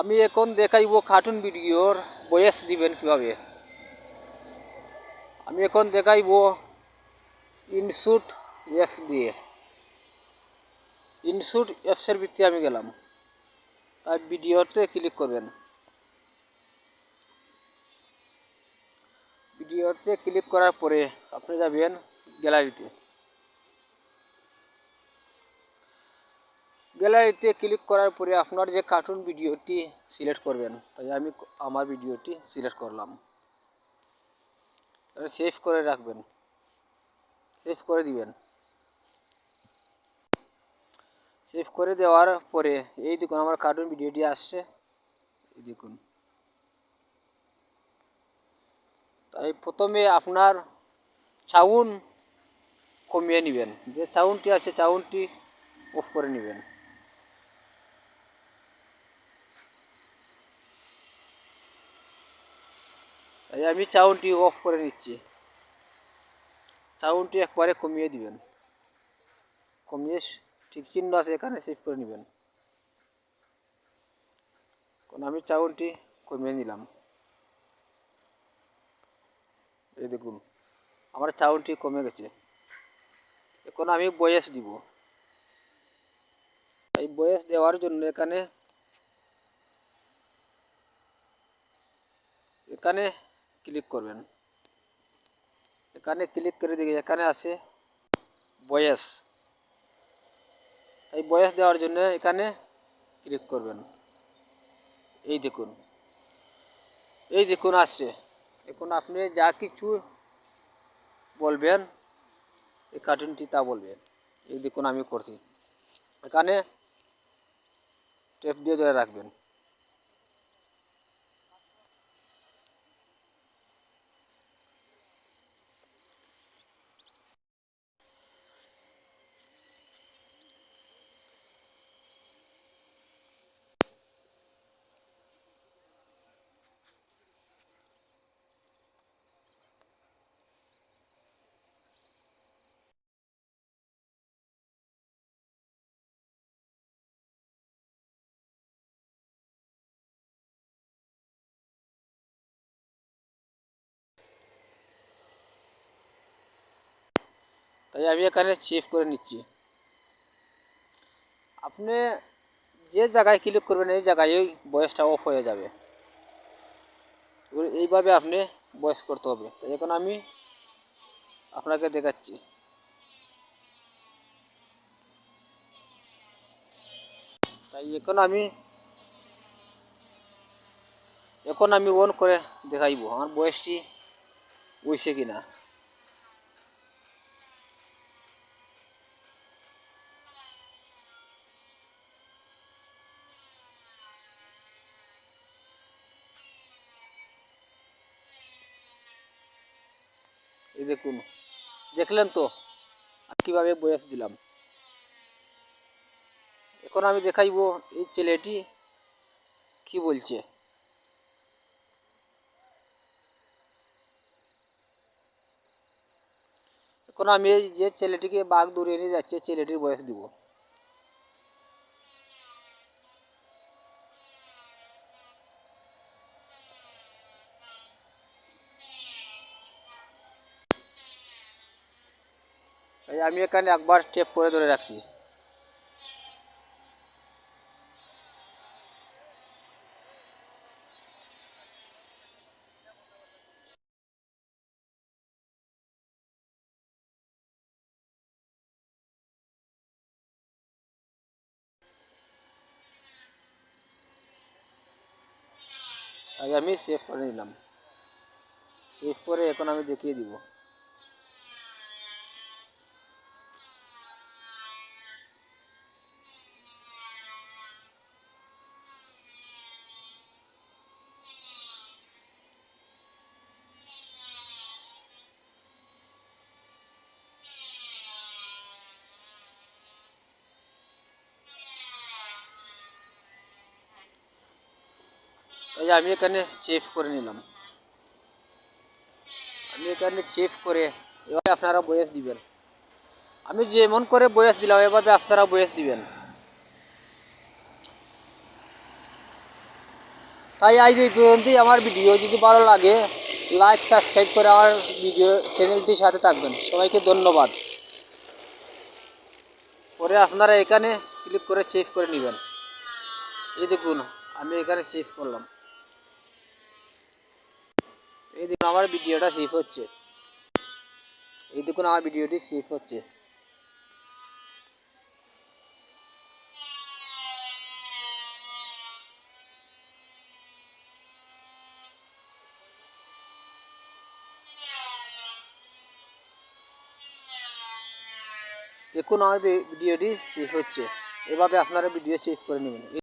আমি এখন দেখাইব কার্টুন ভিডিওর বয়েস দিবেন কীভাবে। আমি এখন দেখাইব ইনশুট এফ দিয়ে। ইনশুট এফসের ভিত্তি আমি গেলাম। তাই ভিডিওতে ক্লিক করবেন। ভিডিওতে ক্লিক করার পরে আপনি যাবেন গ্যালারিতে গ্যালারিতে ক্লিক করার পরে আপনার যে কার্টুন ভিডিওটি সিলেক্ট করবেন, তাই আমি আমার ভিডিওটি সিলেক্ট করলাম। সেভ করে রাখবেন। সেভ করে দিবেন। সেভ করে দেওয়ার পরে এই দেখুন আমার কার্টুন ভিডিওটি আসছে। এই দেখুন। তাই প্রথমে আপনার চাউন কমিয়ে নেবেন। যে চাউনটি আছে, চাউনটি অফ করে নেবেন। আমি চাউনটি অফ করে নিচ্ছি। চাউনটি একবারে কমিয়ে দিবেন। কমিয়ে ঠিক চিহ্ন আছে এখানে সেভ করে নেবেন। আমি চাউনটি কমিয়ে নিলাম। এই দেখুন, আমার চাউনটি কমে গেছে। এখন আমি বয়েস দিব। এই বয়েস দেওয়ার জন্য এখানে এখানে ক্লিক করবেন। এখানে ক্লিক করে দেখি, এখানে আছে বয়স। এই বয়স দেওয়ার জন্য এখানে ক্লিক করবেন। এই দেখুন। এই দেখুন আসছে। এখন আপনি যা কিছু বলবেন, এই কার্টুনটি তা বলবেন। এই দেখুন আমি করছি। এখানে টেপ দিয়ে ধরে রাখবেন। তাই আমি এখানে সেভ করে নিচ্ছি। আপনি যে জায়গায় ক্লিক করবেন, এই জায়গায় ওই বয়সটা অফ হয়ে যাবে। এইভাবে আপনি বয়স করতে হবে। তাই এখন আমি আপনাকে দেখাচ্ছি। তাই এখন আমি এখন আমি অন করে দেখাইব, আমার বয়সটি উইছে কিনা। এই দেখুন, দেখলেন তো? কীভাবে বয়স দিলাম? এখন আমি দেখাইব এই ছেলেটি কি বলছে। এখন আমি এই যে ছেলেটিকে বাঘ দূরে নিয়ে যাচ্ছে, ছেলেটির বয়স দিব। তাই আমি এখানে একবার টেপ করে ধরে রাখছি। তাই আমি সেভ করে নিলাম। সেভ করে এখন আমি দেখিয়ে দিব। যে আমি এখানে চেফ করে নিলাম। আমি এখানে চেফ করে এভাবে আপনারা বয়স দিবেন। আমি যেমন করে বয়স দিলাম, এভাবে আপনারা বয়স দিবেন। তাই আজ এই পর্যন্তই আমার ভিডিও যদি ভালো লাগে লাইক সাবস্ক্রাইব করে আমার ভিডিও চ্যানেলটির সাথে থাকবেন। সবাইকে ধন্যবাদ। পরে আপনারা এখানে ক্লিক করে সেভ করে নেবেন। এই দেখুন, আমি এখানে সেভ করলাম। এই দেখুন আমার ভিডিওটা সেভ হচ্ছে। এই দেখুন আমার ভিডিওটি সেভ হচ্ছে। দেখুন, আমার ভিডিওটি সেভ হচ্ছে। এভাবে আপনারা ভিডিও সেভ করে নেবেন।